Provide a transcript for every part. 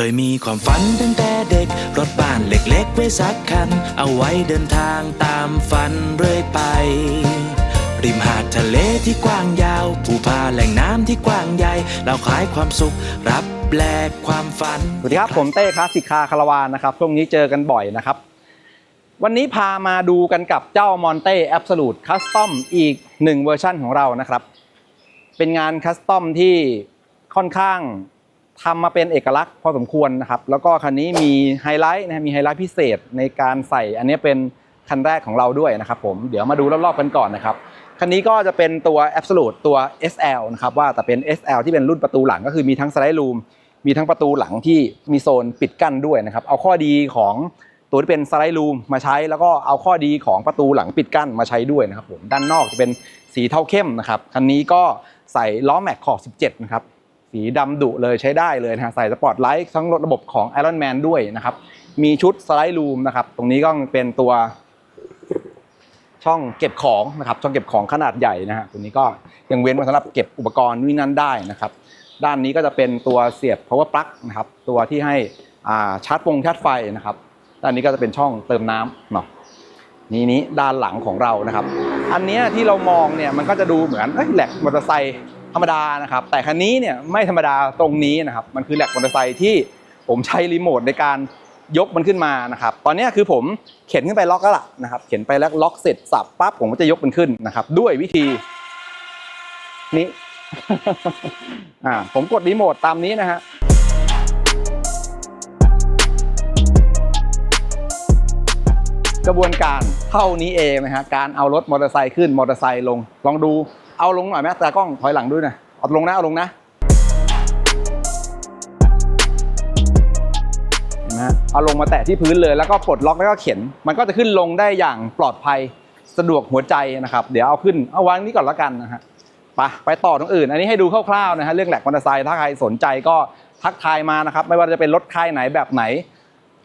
เคยมีความฝันตั้งแต่เด็ก รถบ้านเล็กๆไว้สักคัน เอาไว้เดินทางตามฝันเรื่อยไป ริมหาดทะเลที่กว้างยาวภูผาแหล่งน้ำที่กว้างใหญ่ เราคล้ายความสุขรับแลกความฝัน สวัสดีครับ ผมเต้คลาสสิกคาคาราวานนะครับช่วงนี้เจอกันบ่อยนะครับ วันนี้พามาดูกันกับเจ้ามอนเต้แอบสูตคัสตอมอีกหนึ่งเวอร์ชั่นของเรานะครับ เป็นงานคัสตอมที่ค่อนข้าง ทำมาเป็นเอกลักษณ์พอสมควรนะครับ แล้วก็คันนี้มีไฮไลท์นะมีไฮไลท์พิเศษในการใส่อันนี้เป็นคันแรกของเราด้วยนะครับผมเดี๋ยวมาดูรอบๆกันก่อนนะครับคันนี้ก็จะเป็นตัว Absolute ตัว SL นะครับว่าแต่เป็น SL ที่เป็นรุ่นประตูหลังก็คือมีทั้งสไลด์รูมมีทั้งประตูหลังที่มีโซนปิดกั้นด้วยนะครับเอาข้อดีของตัวที่เป็นสไลด์รูมมาใช้ แล้วก็เอาข้อดีของประตูหลังปิดกั้นมาใช้ด้วยนะครับผมด้านนอกจะเป็นสีเทาเข้มนะครับคันนี้ก็ใส่ล้อแม็กขอบ 17 นะครับ สีดำดุเลยใช้ได้เลยนะฮะใส่สปอร์ตไลท์ทั้งระบบของ Iron Man ด้วยนะครับ มีชุดสไลด์รูมนะครับ ตรงนี้ก็เป็นตัวช่องเก็บของนะครับ ช่องเก็บของขนาดใหญ่นะฮะตัวนี้ก็ยังเว้นไว้สำหรับเก็บอุปกรณ์วิ่นั้นได้นะครับ ด้านนี้ก็จะเป็นตัวเสียบ power plug นะครับ ตัวที่ให้ชาร์จฟงชาร์จไฟนะครับ ด้านนี้ก็จะเป็นช่องเติมน้ำเนาะนี่นี้ด้านหลังของเรานะครับ อันนี้ที่เรามองเนี่ยมันก็จะดูเหมือนแหลกมอเตอร์ไซค์ ธรรมดานะครับ แต่คันนี้เนี่ยไม่ธรรมดาตรงนี้นะครับ มันคือแหลกมอเตอร์ไซค์ที่ผมใช้รีโมทในการยกมันขึ้นมานะครับ ตอนนี้คือผมเข็นขึ้นไปล็อกแล้วล่ะนะครับ เข็นไปแล้วล็อกเสร็จสับปั๊บผมก็จะยกมันขึ้นนะครับ ด้วยวิธีนี้อ่าผมกดรีโมทตามนี้นะฮะกระบวนการเท่านี้เองนะฮะการเอารถมอเตอร์ไซค์ขึ้นมอเตอร์ไซค์ลง ลองดู เอาลงหน่อยไหมตากล้องถอยหลังด้วยนะเอาลงนะเอาลงนะเห็นไหมฮะเอาลงมาแตะที่พื้นเลยแล้วก็ปลดล็อกแล้วก็เข็น มันก็จะขึ้นลงได้อย่างปลอดภัยสะดวกหัวใจนะครับ เดี๋ยวเอาขึ้นเอาวางนี้ก่อนแล้วกันนะฮะไปไปต่อตรงอื่น อันนี้ให้ดูคร่าวๆนะฮะเรื่องแหลกมอเตอร์ไซค์ถ้าใครสนใจก็ทักทายมานะครับ ไม่ว่าจะเป็นรถค่ายไหนแบบไหน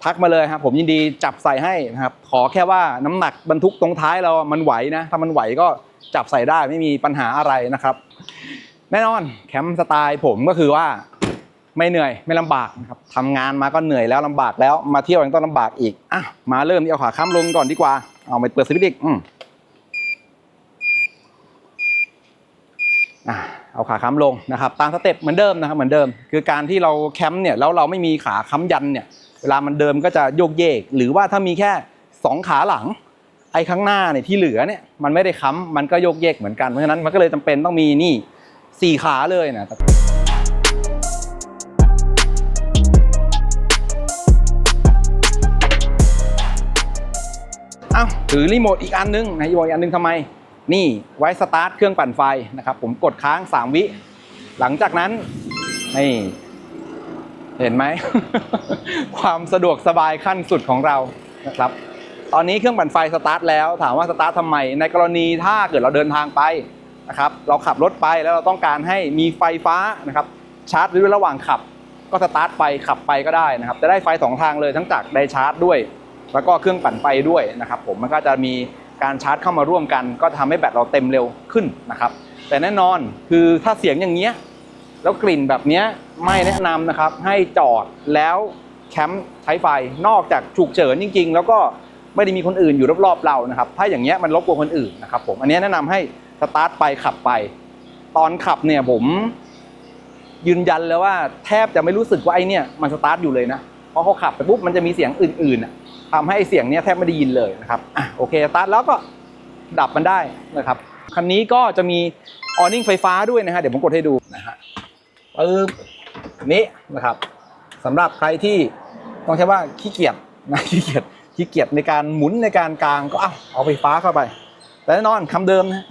ทักมาเลยครับผมยินดีจับใส่ให้นะครับขอแค่ว่าน้ำหนักบรรทุกตรงท้ายเรามันไหวนะถ้ามันไหวก็ จับใส่ได้ไม่มีปัญหาอะไรนะครับ แน่นอนแคมป์สไตล์ผมก็คือว่าไม่เหนื่อยไม่ลำบากนะครับทำงานมาก็เหนื่อยแล้วลำบากแล้วมาเที่ยวยังต้องลำบากอีกอะมาเริ่มที่เอาขาค้ำลงก่อนดีกว่า เอาไปเปิดสวิตช์อีกอืมอะเอาขาค้ำลงนะครับ ตามสเต็ปเหมือนเดิมนะครับเหมือนเดิม คือการที่เราแคมป์เนี่ยแล้วเราไม่มีขาค้ำยันเนี่ย เวลามันเดิมก็จะโยกเยก หรือว่าถ้ามีแค่สองขาหลัง ไอ้ข้างหน้าเนี่ยที่เหลือเนี่ยมันไม่ได้ค้ำมันก็โยกเยกเหมือนกันเพราะฉะนั้นมันก็เลยจำเป็นต้องมีนี่สี่ขาเลยนะครับอ้าวถือรีโมทอีกอันนึงนะรีโมทอีกอันนึงทำไม นี่ไว้สตาร์ทเครื่องปั่นไฟนะครับ ผมกดค้าง 3 วิ หลังจากนั้นนี่เห็นไหม ความสะดวกสบายขั้นสุดของเรานะครับ ตอนนี้เครื่องปั่นไฟสตาร์ทแล้วถามว่าสตาร์ททำไม ในกรณีถ้าเกิดเราเดินทางไปนะครับเราขับรถไปแล้วเราต้องการให้มีไฟฟ้านะครับชาร์จหรือระหว่างขับ ก็สตาร์ทไปขับไปก็ได้นะครับจะได้ไฟสองทางเลยทั้งจากไดชาร์จด้วย แล้วก็เครื่องปั่นไฟด้วยนะครับผมมันก็จะมีการชาร์จเข้ามาร่วมกัน ก็ทำให้แบตเราเต็มเร็วขึ้นนะครับแต่แน่นอนคือถ้าเสียงอย่างเงี้ยแล้วกลิ่นแบบเนี้ยไม่แนะนำนะครับให้จอดแล้วแคมป์ใช้ไฟนอกจากฉุกเฉินจริง ๆ แล้วก็ ไม่ได้มีคนอื่นอยู่รอบๆเรานะครับ ถ้าอย่างเงี้ยมันรบกวนคนอื่นนะครับผม อันนี้แนะนำให้สตาร์ทไปขับไป ตอนขับเนี่ยผมยืนยันเลยว่าแทบจะไม่รู้สึกว่าไอเนี่ยมันสตาร์ทอยู่เลยนะ เพราะเขาขับไปปุ๊บมันจะมีเสียงอื่นๆน่ะทำให้เสียงเนี้ยแทบไม่ได้ยินเลยนะครับ อะโอเคสตาร์ทแล้วก็ดับมันได้นะครับ คันนี้ก็จะมีออนิ่งไฟฟ้าด้วยนะฮะ เดี๋ยวผมกดให้ดูนะฮะปึ๊บนี้นะครับสำหรับใครที่ต้องใช้ว่าขี้เกียจนะขี้เกียจ ขี้เกียจในการหมุนในการกลางก็เอาเอาไฟฟ้าเข้าไป แต่แน่นอนคำเดิมนะ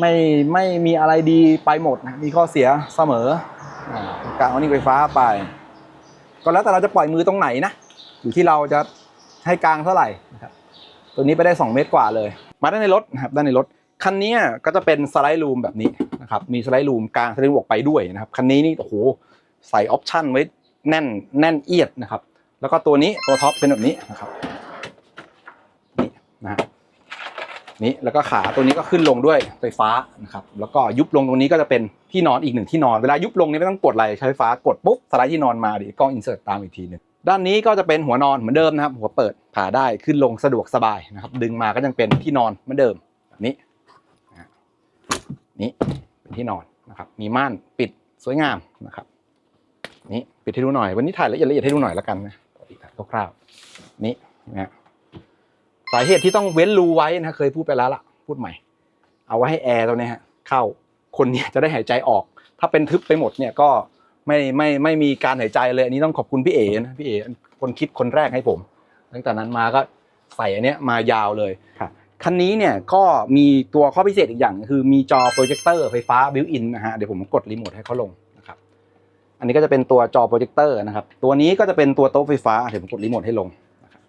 ไม่ไม่มีอะไรดีไปหมดนะมีข้อเสียเสมอกลางเอานี่ไฟฟ้าไป ก็แล้วแต่เราจะปล่อยมือตรงไหนนะอยู่ที่เราจะให้กลางเท่าไหร่นะครับตัวนี้ไปได้ 2 เมตรกว่าเลย มาด้านในรถนะครับด้านในรถคันนี้ก็จะเป็นสไลด์รูมแบบนี้นะครับมีสไลด์รูมกลางสไลด์รูมออกไปด้วยนะครับคันนี้นี่โอ้โหใส่ออปชั่นไว้แน่นแน่นเอียดนะครับ แล้วก็ตัวนี้ตัวท็อปเป็นแบบนี้นะครับนี่นะฮะนี่แล้วก็ขาตัวนี้ก็ขึ้นลงด้วยไฟฟ้านะครับ แล้วก็ยุบลงตรงนี้ก็จะเป็นที่นอนอีกหนึ่งที่นอนเวลายุบลงนี่ไม่ต้องกดอะไรใช้ไฟฟ้ากดปุ๊บสไลด์ที่นอนมาดี๋ยวกล้องอินเสิร์ตตามอีกทีหนึ่งด้านนี้ก็จะเป็นหัวนอนเหมือนเดิมนะครับ หัวเปิดผ่าได้ขึ้นลงสะดวกสบายนะครับ ดึงมาก็ยังเป็นที่นอนเหมือนเดิมแบบนี้นี่เป็นที่นอนนะครับ มีม่านปิดสวยงามนะครับ นี่ปิดให้ดูหน่อย วันนี้ถ่ายละเอียดละเอียดให้ดูหน่อยแล้วกันนะ คร่าวๆนี่นะฮะสาเหตุที่ต้องเว้นรูไว้นะเคยพูดไปแล้วล่ะ พูดใหม่ เอาไว้ให้แอร์ตัวเนี้ยฮะเข้าคนเนี้ยจะได้หายใจออก ถ้าเป็นทึบไปหมดเนี่ยก็ไม่ไม่ไม่มีการหายใจเลยอันนี้ต้องขอบคุณพี่เอ๋นะพี่เอ๋คนคิดคนแรกให้ผมตั้งแต่นั้นมาก็ใส่อันเนี้ยมายาวเลยครับคันนี้เนี่ยก็มีตัวข้อพิเศษอีกอย่างคือมีจอโปรเจคเตอร์ไฟฟ้าบิวอินนะฮะเดี๋ยวผมกดรีโมทให้เขาลงนะครับ อันนี้ก็จะเป็นตัวจอโปรเจคเตอร์นะครับ ตัวนี้ก็จะเป็นตัวโต๊ะไฟฟ้าเดี๋ยวผมกดรีโมทให้ลงนะครับ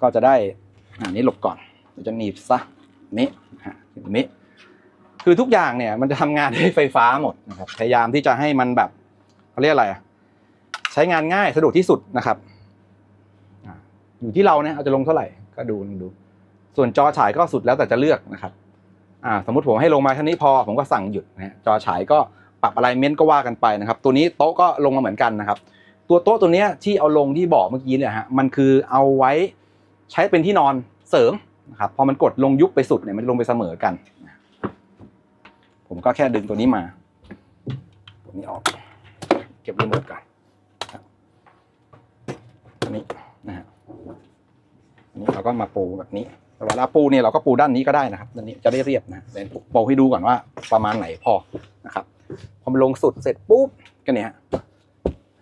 ก็จะได้อันนี้หลบก่อนเดี๋ยวจะหนีบซะนี้ฮะนี้คือทุกอย่างเนี่ยมันจะทำงานด้วยไฟฟ้าหมดนะครับ พยายามที่จะให้มันแบบเขาเรียกอะไรอะใช้งานง่ายสะดวกที่สุดนะครับอยู่ที่เราเนี่ยเอาจะลงเท่าไหร่ก็ดูดู ส่วนจอฉายก็สุดแล้วแต่จะเลือกนะครับ อ่า สมมติผมให้ลงมาเท่านี้พอผมก็สั่งหยุดนะฮะจอฉายก็ ปรับอะไรเม้นก็ว่ากันไปนะครับ ตัวนี้โต๊ะก็ลงมาเหมือนกันนะครับ ตัวโต๊ะตัวนี้ที่เอาลงที่บอกเมื่อกี้เนี่ยฮะมันคือเอาไว้ใช้เป็นที่นอนเสริมนะครับพอมันกดลงยุบไปสุดเนี่ยมันจะลงไปเสมอกัน ผมก็แค่ดึงตัวนี้มาตัวนี้ออกเก็บรีโมทก่อนอันนี้นะฮะอันนี้เราก็มาปูแบบนี้แต่เวลาปูเนี่ยเราก็ปูด้านนี้ก็ได้นะครับด้านนี้จะได้เรียบนะเดี๋ยวปูให้ดูก่อนว่าประมาณไหนพอนะครับ พอมันลงสุดเสร็จปุ๊บก็เนี่ย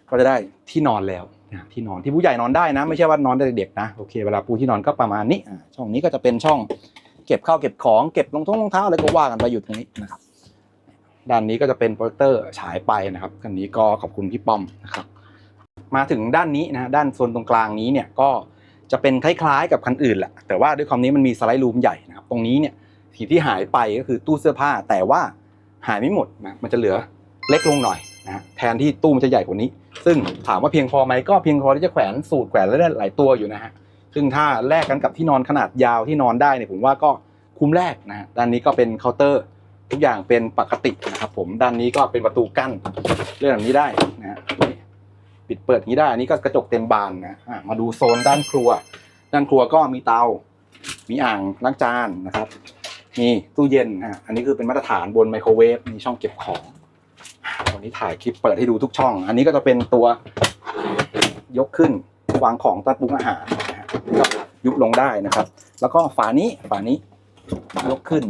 ก็จะได้ที่นอนแล้วนะที่นอนที่ผู้ใหญ่นอนได้นะ ไม่ใช่ว่านอนได้เด็กๆนะโอเคเวลาปูที่นอนก็ประมาณนี้ช่องนี้ก็จะเป็นช่องเก็บข้าวเก็บของเก็บรองท้องรองเท้าอะไรก็ว่ากันไปอยู่ตรงนี้นะครับด้านนี้ก็จะเป็นโปรเจคเตอร์ฉายไปนะครับคันนี้ก็ขอบคุณพี่ป้อมนะครับ มาถึงด้านนี้นะด้านโซนตรงกลางนี้เนี่ยก็จะเป็นคล้ายๆกับคันอื่นแหละแต่ว่าด้วยความนี้มันมีสไลด์รูมใหญ่นะครับตรงนี้เนี่ยสิ่งที่หายไปก็คือตู้เสื้อผ้าแต่ว่า หายไม่หมดนะมันจะเหลือเล็กลงหน่อยนะแทนที่ตู้มันจะใหญ่กว่านี้ ซึ่งถามว่าเพียงพอไหมก็เพียงพอที่จะแขวนสูตรแขวนแล้วได้หลายตัวอยู่นะฮะซึ่งถ้าแลกกันกับที่นอนขนาดยาวที่นอนได้เนี่ยผมว่าก็คุ้มแรกนะฮะด้านนี้ก็เป็นเคาน์เตอร์ ทุกอย่างเป็นปกตินะครับผมด้านนี้ก็เป็นประตูกั้นเรื่องแบบนี้ได้นะฮะปิดเปิดนี้ได้อันนี้ก็กระจกเต็มบานนะอะมาดูโซนด้านครัว ด้านครัวก็มีเตา มีอ่างล้างจานนะครับ มีตู้เย็นอะอันนี้คือเป็นมาตรฐานบนไมโครเวฟมีช่องเก็บของวันนี้ถ่ายคลิปเปิดให้ดูทุกช่อง อันนี้ก็จะเป็นตัวยกขึ้นวางของตัดปรุงอาหารก็ยุบลงได้นะครับ แล้วก็ฝานี้ฝานี้ยกขึ้น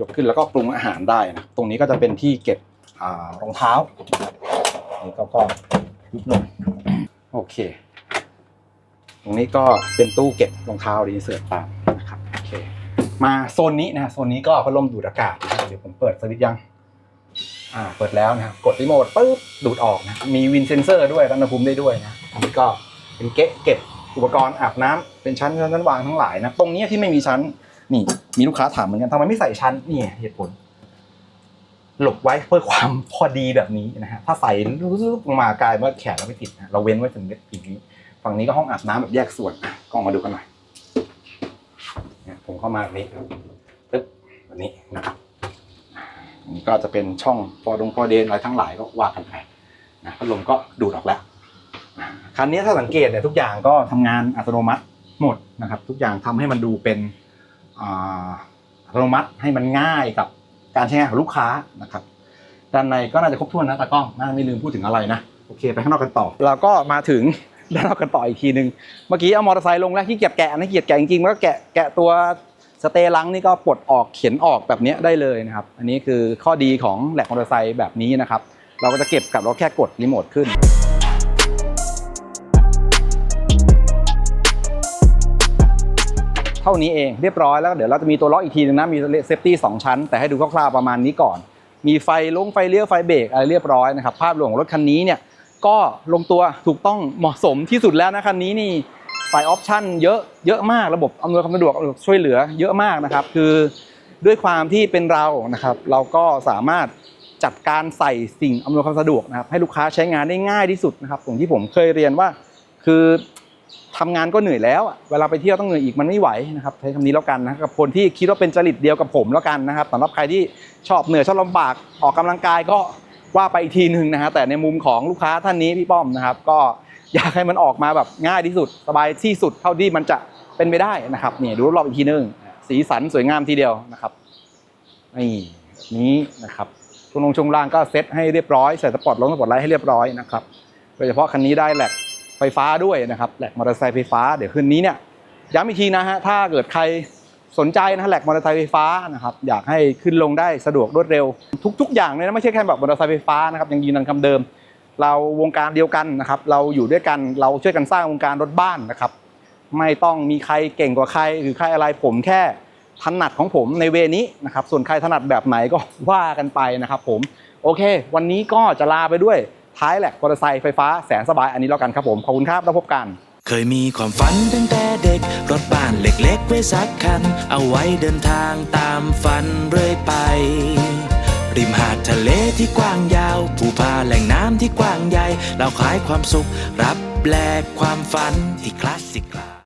ยกขึ้นแล้วก็ปรุงอาหารได้นะตรงนี้ก็จะเป็นที่เก็บรองเท้านี่ก็ก็ยุบลงโอเค ตรงนี้ก็เป็นตู้เก็บรองเท้าดีเสิร์ตตามนะครับโอเคมาโซนนี้นะโซนนี้ก็พัดลมดูดอากาศเดี๋ยวผมเปิดสวิตช์ยัง อ่าเปิดแล้วนะครับกดรีโมทปุ๊บดูดออกนะมีวินเซนเซอร์ด้วยรันอุณหภูมิได้ด้วยนะอันนี้ก็เป็นเก๊ะเก็บอุปกรณ์อาบน้ำเป็นชั้นชั้นชั้นวางทั้งหลายนะตรงนี้ที่ไม่มีชั้นนี่มีลูกค้าถามเหมือนกันทำไมไม่ใส่ชั้นนี่เหตุผล หลบไว้เพื่อความพอดีแบบนี้นะฮะถ้าใส่ลุกลงมากลายว่าแขนเราไม่ติดนะเราเว้นไว้ถึงเม็ดอีกนี้ ฝั่งนี้ก็ห้องอาบน้ำแบบแยกส่วนกล้องมาดูกันหน่อยเนี่ยผมเข้ามาแบบนี้ปึ๊บแบบนี้นะครับอันนี้ก็จะเป็นช่องพอดงพอเดนอะไรทั้งหลายก็ว่ากันไปนะพัดลมก็ดูดออกแล้วคันนี้ถ้าสังเกตเนี่ยทุกอย่างก็ทำงานอัตโนมัติหมดนะครับ ทุกอย่างทำให้มันดูเป็นอัตโนมัติให้มันง่ายกับการใช้งานของลูกค้านะครับด้านในก็น่าจะครบถ้วนนะตากล้องน่าจะไม่ลืมพูดถึงอะไรนะโอเค ไปข้างนอกกันต่อเราก็มาถึง ด้านนอกกันต่ออีกทีหนึ่งเมื่อกี้เอามอเตอร์ไซค์ลงแล้วที่เกียจแกะนะเกียจแกะจริงๆมันก็แกะแกะตัวสเตย์ลังนี่ก็ปลดออกเข็นออกแบบนี้ได้เลยนะครับ อันนี้คือข้อดีของแหลกมอเตอร์ไซค์แบบนี้นะครับ เราก็จะเก็บกับเราแค่กดรีโมทขึ้นเท่านี้เองเรียบร้อยแล้วเดี๋ยวเราจะมีตัวล็อกอีกทีนึงนะ มีเซฟตี้สองชั้น แต่ให้ดูคร่าวๆประมาณนี้ก่อน มีไฟลงไฟเลี้ยวไฟเบรกอะไรเรียบร้อยนะครับ ภาพรวมของรถคันนี้เนี่ย ก็ลงตัวถูกต้องเหมาะสมที่สุดแล้วนะคันนี้นี่ไฟออปชั่นเยอะเยอะมากระบบอำนวยความสะดวกช่วยเหลือเยอะมากนะครับ คือด้วยความที่เป็นเรานะครับ เราก็สามารถจัดการใส่สิ่งอำนวยความสะดวกนะครับ ให้ลูกค้าใช้งานได้ง่ายที่สุดนะครับอย่างที่ผมเคยเรียนว่า คือทำงานก็เหนื่อยแล้ว เวลาไปเที่ยวต้องเหนื่อยอีกมันไม่ไหวนะครับใช้คำนี้แล้วกันนะกับคนที่คิดว่าเป็นจริตเดียวกับผมแล้วกันนะครับสำหรับใครที่ชอบเหนื่อยชอบลำบากออกกำลังกายก็ ว่าไปอีกทีหนึ่งนะฮะแต่ในมุมของลูกค้าท่านนี้พี่ป้อมนะครับ ก็อยากให้มันออกมาแบบง่ายที่สุดสบายที่สุดเท่าที่มันจะเป็นไปได้นะครับเนี่ยดูรอบอีกทีหนึงสีสันสวยงามทีเดียวนะครับนี่นี้นะครับช่วงลงช่วงล่างก็เซ็ตให้เรียบร้อยใส่สปอร์ตลงสปอร์ตไลท์ให้เรียบร้อยนะครับโดยเฉพาะคันนี้ได้แหลกไฟฟ้าด้วยนะครับแหลกมอเตอร์ไซค์ไฟฟ้าเดี๋ยวคืนนี้เนี่ยย้ำอีกทีนะฮะถ้าเกิดใคร สนใจนะแหลกมอเตอร์ไซค์ไฟฟ้านะครับอยากให้ขึ้นลงได้สะดวกรวดเร็ว ทุก ๆ อย่างเลยนะไม่ใช่แค่แบบมอเตอร์ไซค์ไฟฟ้านะครับยังยืนยันคำเดิม เราวงการเดียวกันนะครับเราอยู่ด้วยกันเราช่วยกันสร้างวงการรถบ้านนะครับไม่ต้องมีใครเก่งกว่าใครหรือใครอะไรผมแค่ถนัดของผมในเวนี้นะครับส่วนใครถนัดแบบไหนก็ว่ากันไปนะครับผมโอเค วันนี้ก็จะลาไปด้วยท้ายแหลกมอเตอร์ไซค์ไฟฟ้าแสนสบายอันนี้แล้วกันครับผมขอบคุณครับแล้วพบกัน เคยมีความฝันตั้งแต่เด็ก รถบ้านเล็กๆไว้สักคัน เอาไว้เดินทางตามฝันเรื่อยไป ริมหาดทะเลที่กว้างยาวภูผาแหล่งน้ำที่กว้างใหญ่ เราขายความสุข รับแลกความฝันที่คลาสสิกกลา